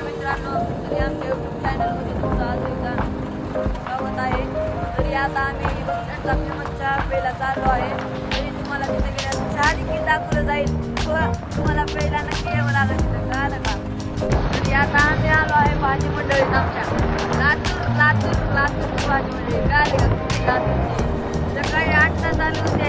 नमस्कार मित्रांनो तरी आमच्या युट्यूब चॅनलमध्ये तुमचं आज एकदा स्वागत आहे. तरी आता आम्ही बसस्टँडचा फेमस चहा प्यायला चाललो आहे. तरी तुम्हाला तिथे गेल्यास चहा देखील दाखवलं जाईल. किंवा तुम्हाला प्यायला नक्की यावं लागेल तिथं. कळालं का? तरी आता आम्ही आलो आहे भाजी मंडळीत आमच्या लातूर लातूर लातूरची भाजी मंडळी. कळाली का लातूरची सकाळी आठ तास आली होती.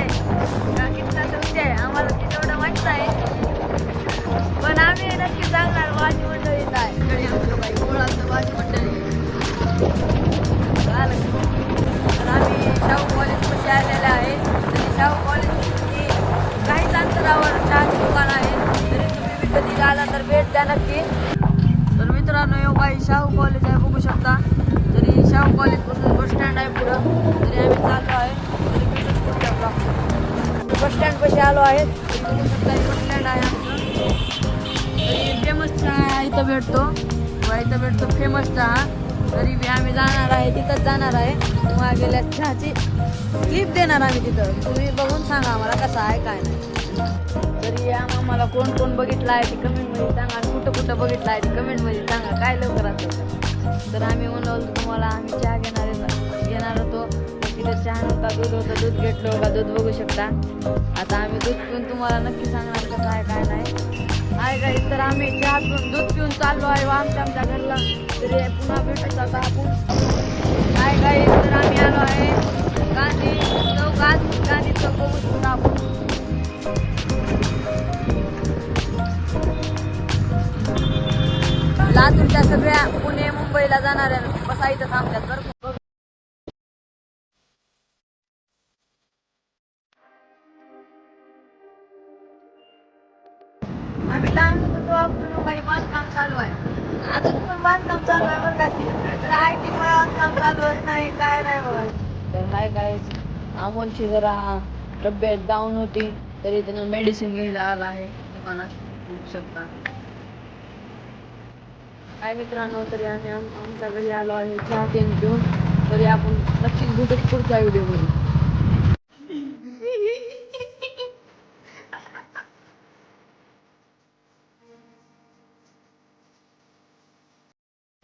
द्या नक्की. तर मित्रांनो योगा शाहू कॉलेज आहे बघू शकता. तरी शाहू कॉलेजपासून बस स्टँड आहे पुढं. तरी आम्ही चाललो आहे. तरी भेटूच पुढच्या ब्लॉक बस स्टँड पाशी आलो आहे. बघू शकता बस स्टँड आहे आमचं. तरी फेमस चहा इथं भेटतो. इथं भेटतो फेमस चहा तरी बी आम्ही जाणार आहे तिथंच जाणार आहे. तुम्हाला गेल्या चहाची क्लिप देणार आम्ही तिथं. तुम्ही बघून सांगा आम्हाला कसं आहे काय नाही. तरी मला आम्हाला कोण कोण बघितलं आहे ते कमेंटमध्ये सांगा. आणि कुठं कुठं बघितलं आहे ते कमेंटमध्ये सांगा. काय लवकरात लवकर तर आम्ही म्हणलो होतो तुम्हाला आम्ही चहा घेणार आहे- घेणार होतो. तिथं चहा नव्हता दूध होतं दूध घेतलं का दूध बघू शकता. आता आम्ही दूध पिऊन तुम्हाला नक्की सांगणार कसं आहे काय नाही. आहे काय तर आम्ही चहा पिऊन दूध पिऊन चाललो आहे व आमच्या आमच्या घरला. तरी पुन्हा भेटत आता आपण. आहे काय तर आम्ही आलो आहे. गांधी चौकात. गांधी चौक बघू लातूरच्या सगळ्या पुणे मुंबईला जाणाऱ्या बसा इथं थांबतात बरं का? आम्ही लहान होतो काही बांधकाम चालू आहे. अजून पण बांधकाम चालू आहे बरं का तर आय टी बांधकाम चालू होत नाही काय नाही बघा. तर हाय काय अमोलची जरा तब्येत डाऊन होती तरी त्यानं मेडिसिन घ्यायला आला आहे दुकानात. शकता. काय मित्रांनो तरी आम्ही आमच्या घरी आलो आहे चहा तेन घेऊन तरी आपण नक्कीच भेटू पुढच्या व्हिडिओमध्ये